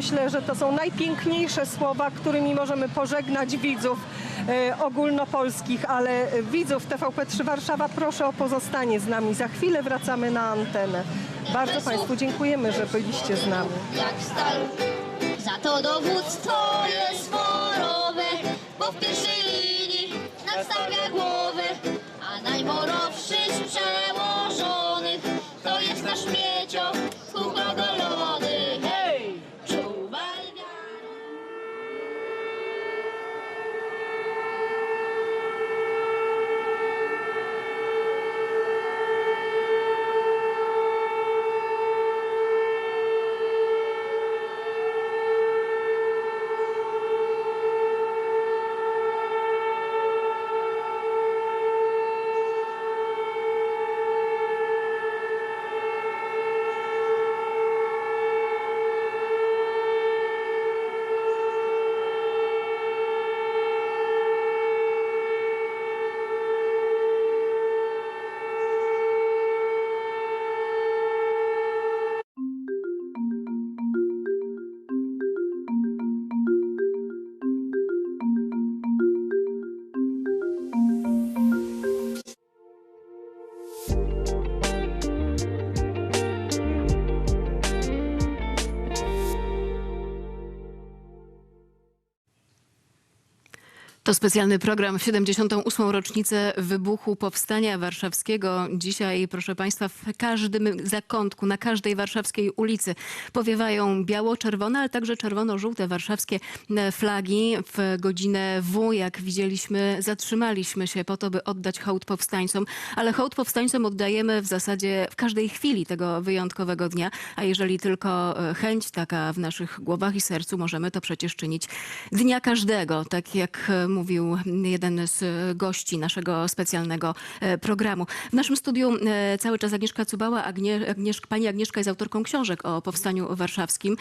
myślę, że to są najpiękniejsze słowa, którymi możemy pożegnać widzów e, ogólnopolskich, ale widzów TVP3 Warszawa proszę o pozostanie z nami. Za chwilę wracamy na antenę. Bardzo Państwu dziękujemy, że byliście z nami. jak stal. Za to dowództwo jest morowe, bo w pierwszej linii nadstawia głowę, To specjalny program w 78. rocznicę wybuchu Powstania Warszawskiego. Dzisiaj, proszę Państwa, w każdym zakątku, na każdej warszawskiej ulicy powiewają biało-czerwone, ale także czerwono-żółte warszawskie e, flagi. W godzinę W, jak widzieliśmy, zatrzymaliśmy się po to, by oddać hołd powstańcom, ale hołd powstańcom oddajemy w zasadzie w każdej chwili tego wyjątkowego dnia, a jeżeli tylko e, chęć taka w naszych głowach i sercu, możemy to przecież czynić dnia każdego, tak jak e, mówił jeden z gości naszego specjalnego e, programu. W naszym studiu e, cały czas Agnieszka Cubała. Agnie, pani Agnieszka jest autorką książek o powstaniu warszawskim.